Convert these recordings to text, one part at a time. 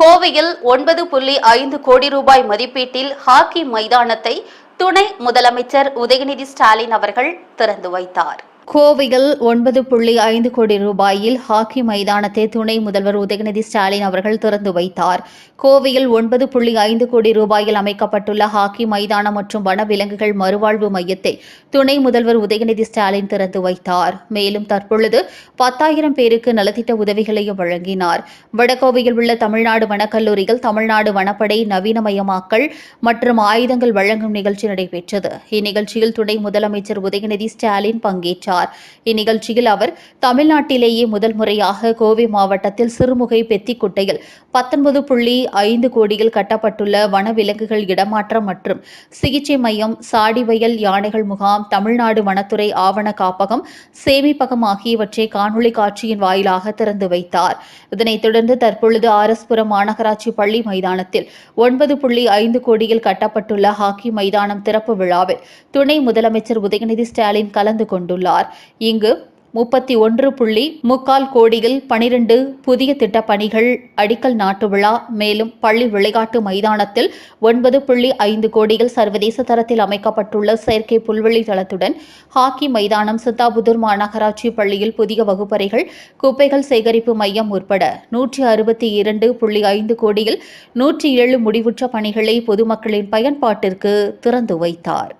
கோவையில் ஒன்பது புள்ளி ஐந்து கோடி ரூபாய் மதிப்பீட்டில் ஹாக்கி மைதானத்தை துணை முதலமைச்சர் உதயநிதி ஸ்டாலின் அவர்கள் திறந்து வைத்தார். கோவையில் ஒன்பது புள்ளி ஐந்து கோடி ரூபாயில் ஹாக்கி மைதானத்தை துணை முதல்வர் உதயநிதி ஸ்டாலின் அவர்கள் திறந்து வைத்தார். கோவையில் ஒன்பது புள்ளி ஐந்து கோடி ரூபாயில் அமைக்கப்பட்டுள்ள ஹாக்கி மைதானம் மற்றும் வனவிலங்குகள் மறுவாழ்வு மையத்தை துணை முதல்வர் உதயநிதி ஸ்டாலின் திறந்து வைத்தார். மேலும் தற்பொழுது பத்தாயிரம் பேருக்கு நலத்திட்ட உதவிகளையும் வழங்கினார். வடகோவையில் உள்ள தமிழ்நாடு வனக்கல்லூரியில் தமிழ்நாடு வனப்படை நவீனமயமாக்கல் மற்றும் ஆயுதங்கள் வழங்கும் நிகழ்ச்சி நடைபெற்றது. இந்நிகழ்ச்சியில் துணை முதலமைச்சர் உதயநிதி ஸ்டாலின் பங்கேற்றார். இந்நிகழ்ச்சியில் அவர் தமிழ்நாட்டிலேயே முதல் முறையாக கோவை மாவட்டத்தில் சிறுமுகை பெத்திக்குட்டையில் பத்தொன்பது புள்ளி ஐந்து கோடியில் கட்டப்பட்டுள்ள வனவிலங்குகள் இடமாற்றம் மற்றும் சிகிச்சை மையம் சாடிவயல் யானைகள் முகாம் தமிழ்நாடு வனத்துறை ஆவண காப்பகம் சேமிப்பகம் ஆகியவற்றை காணொலி காட்சியின் வாயிலாக திறந்து வைத்தார். இதனைத் தொடர்ந்து தற்பொழுது ஆர் எஸ் புரம் மாநகராட்சி பள்ளி மைதானத்தில் ஒன்பது புள்ளி ஐந்து கோடியில் கட்டப்பட்டுள்ள ஹாக்கி மைதானம் திறப்பு விழாவில் துணை முதலமைச்சர் உதயநிதி ஸ்டாலின் கலந்து கொண்டுள்ளார். இங்கு முப்பத்தி ஒன்று புள்ளி முக்கால் கோடியில் பனிரெண்டு புதிய திட்டப் பணிகள் அடிக்கல் நாட்டு விழா மேலும் பள்ளி விளையாட்டு மைதானத்தில் ஒன்பது புள்ளி ஐந்து கோடியில் சர்வதேச தரத்தில் அமைக்கப்பட்டுள்ள செயற்கை புல்வெளி தளத்துடன் ஹாக்கி மைதானம் சித்தாபுதூர் மாநகராட்சி பள்ளியில் புதிய வகுப்பறைகள் குப்பைகள் சேகரிப்பு மையம் உட்பட நூற்றி அறுபத்தி இரண்டு புள்ளி ஐந்து கோடியில் நூற்றி ஏழு முடிவுற்ற பணிகளை பொதுமக்களின் பயன்பாட்டிற்கு திறந்து வைத்தார்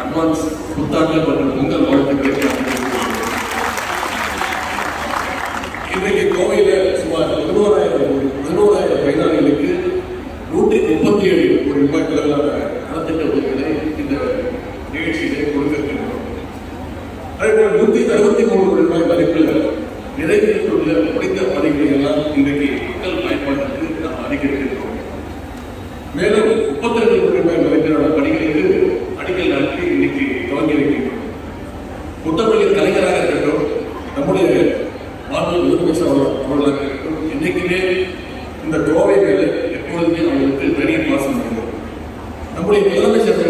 அட்வான்ஸ் புத்தாண்டு மற்றும் பொங்கல் வாழ்த்துக்களை இன்றைக்கு கோவையில் சுமார் பதினோராயிரம் பதினோராயிரம் பயனாளிகளுக்கு நூற்றி முப்பத்தி ஏழு கோடி ரூபாய் அளவிலான நலத்திட்ட உதவிகளை இந்த நிகழ்ச்சியிலே கொடுத்திருக்கின்றோம் அதேபோல் நூற்றி அறுபத்தி மூணு கோடி ரூபாய் மதிப்பில் நிறைவேற்றியுள்ள முடிந்த பணிகளை எல்லாம் இன்றைக்கு மக்கள் பயன்பாட்டிற்கு நாம் அதிகரித்திருக்கிறோம் மேலும் முப்பத்தி ரெண்டு கோடி ரூபாய் மதிப்பிலான பணிகளுக்கு அடிக்கல் நாட்டி இன்னைக்கு துவங்கி வைக்கின்றோம் புத்தகங்களில் கலைஞராக இருக்கட்டும் நம்முடைய மாநில முதலமைச்சர் அவர்கள் அவர்களாக இருக்கட்டும் என்னைக்குமே இந்த கோவை மேலே எப்பொழுதுமே அவர்களுக்கு தனி பாசம் இருக்கும். நம்முடைய முதலமைச்சர்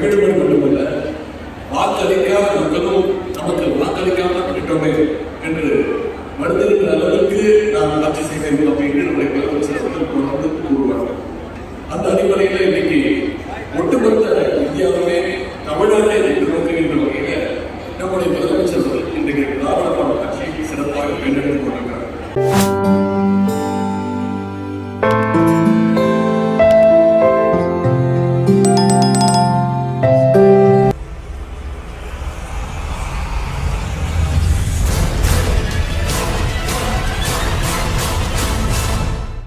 மகிழ்வது மட்டுமல்ல வாக்களிக்காத மக்களும் நமக்கு வாக்களிக்காம விட்டோமே என்று வருந்திருக்கிற அளவுக்கு நாம் ஆட்சி செய்ய அப்படின்னு நம்முடைய